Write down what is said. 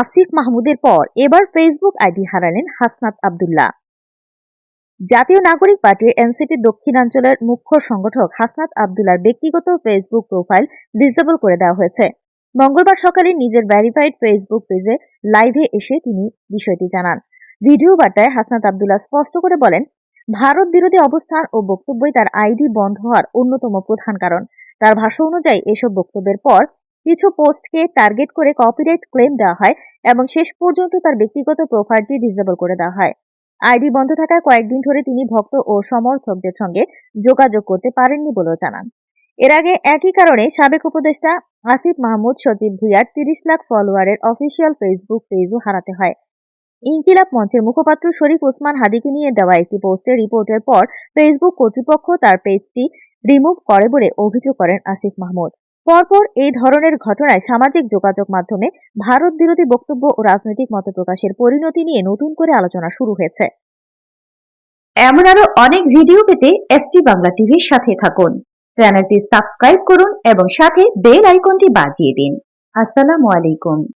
আসিফ মাহমুদের পর এবার ফেসবুক আইডি হারালেন হাসনাত আব্দুল্লাহ। জাতীয় নাগরিক পার্টির এনসিপি দক্ষিণাঞ্চলের মুখ্য সংগঠক হাসনাত আব্দুল্লার ব্যক্তিগত ফেসবুক প্রোফাইল ডিসেবল করে দেওয়া হয়েছে। মঙ্গলবার সকালে নিজের ভ্যারিফাইড ফেসবুক পেজে লাইভে এসে তিনি বিষয়টি জানান। ভিডিও বার্তায় হাসনাত আব্দুল্লাহ স্পষ্ট করে বলেন, ভারত বিরোধী অবস্থান ও বক্তব্যই তার আইডি বন্ধ হওয়ার অন্যতম প্রধান কারণ। তার ভাষ্য অনুযায়ী এসব বক্তব্যের পর কিছু পোস্টকে টার্গেট করে কপিরাইট ক্লেম দেওয়া হয় এবং শেষ পর্যন্ত তার ব্যক্তিগত প্রোফাইলটি ডিসেবল করে দেওয়া হয়। আইডি বন্ধ থাকায় কয়েকদিন ধরে তিনি ভক্ত ও সমর্থকদের সঙ্গে যোগাযোগ করতে পারেননি বলেও জানান। এর আগে একই কারণে সাবেক উপদেষ্টা আসিফ মাহমুদ, সজীব ভুইয়ার তিরিশ লাখ ফলোয়ারের অফিসিয়াল ফেসবুক পেজও হারাতে হয়। ইনকিলাব মঞ্চের মুখপাত্র শরীফ ওসমান হাদিকে নিয়ে দেওয়া একটি পোস্টের রিপোর্টের পর ফেসবুক কর্তৃপক্ষ তার পেজটি রিমুভ করে বলে অভিযোগ করেন আসিফ মাহমুদ। পরপর এই ধরনের ঘটনায় সামাজিক যোগাযোগ মাধ্যমে ভারত বিরোধী বক্তব্য ও রাজনৈতিক মত প্রকাশের পরিণতি নিয়ে নতুন করে আলোচনা শুরু হয়েছে। এমন আরও অনেক ভিডিও পেতে এসটি বাংলা টিভির সাথে থাকুন। চ্যানেলটি সাবস্ক্রাইব করুন এবং সাথে বেল আইকনটি বাজিয়ে দিন। আসসালামু আলাইকুম।